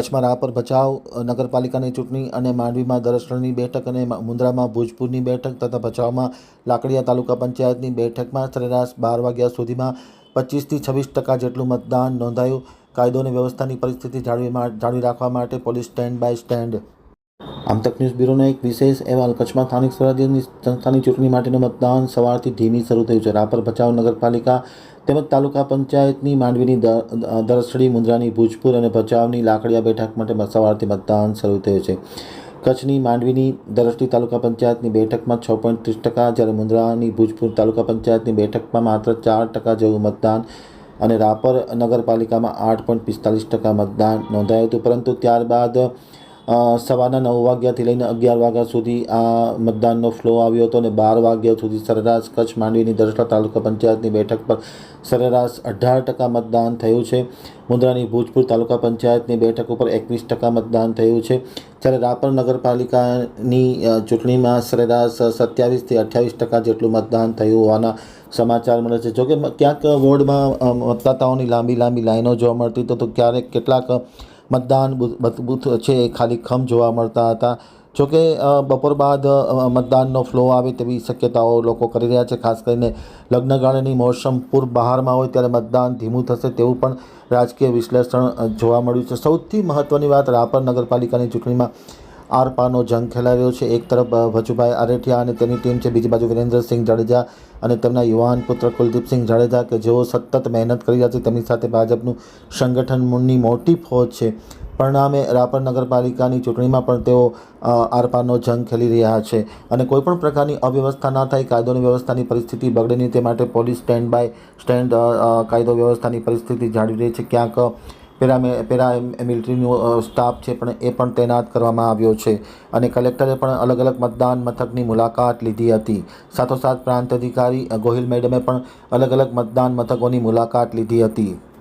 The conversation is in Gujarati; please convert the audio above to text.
કચ્છમાં રાપર ભચાઉ, નગરપાલિકાની ચૂંટણી અને માંડવીમાં દરસણની બેઠક અને મુન્દ્રામાં ભોજપુરની બેઠક તથા ભચાઉમાં લાકડીયા તાલુકા પંચાયતની બેઠકમાં સરેરાશ બાર વાગ્યા સુધીમાં પચીસથી છવ્વીસ ટકા જેટલું મતદાન નોંધાયું. કાયદો અને વ્યવસ્થાની પરિસ્થિતિ જાળવી જાળવી રાખવા માટે પોલીસ સ્ટેન્ડ બાય સ્ટેન્ડ આમતક ન્યૂઝ બ્યુરોનો એક વિશેષ અહેવાલ. કચ્છમાં સ્થાનિક સ્વરાજ્યની સંસ્થાની ચૂંટણી માટેનું મતદાન સવારથી ધીમી શરૂ થયું છે. રાપર, ભચાઉ નગરપાલિકા તેમજ તાલુકા પંચાયતની માંડવીની દરસડી મુન્દ્રાની ભુજપુર અને ભચાઉની લાકડિયા બેઠક માટે સવારથી મતદાન શરૂ થયું છે. કચ્છની માંડવીની દરસડી તાલુકા પંચાયતની બેઠકમાં છ પોઈન્ટ ત્રીસ ટકા, જ્યારે મુન્દ્રાની ભુજપુર તાલુકા પંચાયતની બેઠકમાં માત્ર ચાર ટકા જેવું મતદાન અને રાપર નગરપાલિકામાં આઠ પોઈન્ટ પિસ્તાલીસ ટકા મતદાન નોંધાયું હતું. પરંતુ ત્યારબાદ સવારના નવ વાગ્યાથી લઈને અગિયાર વાગ્યા સુધી આ મતદાનનો ફ્લો આવ્યો હતો અને બાર વાગ્યા સુધી સરેરાશ કચ્છ માંડવીની દરસલા તાલુકા પંચાયતની બેઠક પર સરેરાશ અઢાર ટકા મતદાન થયું છે. મુન્દ્રાની ભુજપુર તાલુકા પંચાયતની બેઠક ઉપર એકવીસ ટકા મતદાન થયું છે. જ્યારે રાપર નગરપાલિકાની ચૂંટણીમાં સરેરાશ સત્યાવીસથી અઠ્યાવીસ ટકા જેટલું મતદાન થયું હોવાના સમાચાર મળે છે. જોકે ક્યાંક વોર્ડમાં મતદાતાઓની લાંબી લાંબી લાઈનો જોવા મળતી તો ક્યારેક કેટલાક મતદાન બૂથ છે એ ખાલી ખમ જોવા મળતા હતા. જોકે બપોર બાદ મતદાનનો ફ્લો આવે તેવી શક્યતાઓ લોકો કરી રહ્યા છે. ખાસ કરીને લગ્નગાળાની મોસમ પૂર બહારમાં હોય ત્યારે મતદાન ધીમું થશે તેવું પણ રાજકીય વિશ્લેષણ જોવા મળ્યું છે. સૌથી મહત્ત્વની વાત રાપર નગરપાલિકાની ચૂંટણીમાં આર પારનો જંગ ખેલાવ્યો છે. એક તરફ ભજુભાઈ આરેઠિયા અને તેની ટીમ છે. બીજી બાજુ વિરેન્દ્રસિંહ જાડેજા અને તેમના યુવાન પુત્ર કુલદીપસિંહ જાડેજા કે જેઓ સતત મહેનત કરી રહ્યા છે, તેમની સાથે ભાજપનું સંગઠનની મોટી ફોજ છે. પરિણામે રાપર નગરપાલિકાની ચૂંટણીમાં પણ તેઓ આરપારનો જંગ ખેલી રહ્યા છે અને કોઈપણ પ્રકારની અવ્યવસ્થા ના થાય, કાયદોની વ્યવસ્થાની પરિસ્થિતિ બગડે નહીં, તે માટે પોલીસ સ્ટેન્ડ બાય સ્ટેન્ડ કાયદો વ્યવસ્થાની પરિસ્થિતિ જાળવી રહી છે. ક્યાંક પેરા પેરા મિલિટરીનો સ્ટાફ છે, પણ એ પણ તૈનાત કરવામાં આવ્યો છે અને કલેક્ટરે પણ અલગ અલગ મતદાન મથકની મુલાકાત લીધી હતી. સાથોસાથ પ્રાંત અધિકારી ગોહિલ મેડમે પણ અલગ અલગ મતદાન મથકોની મુલાકાત લીધી હતી.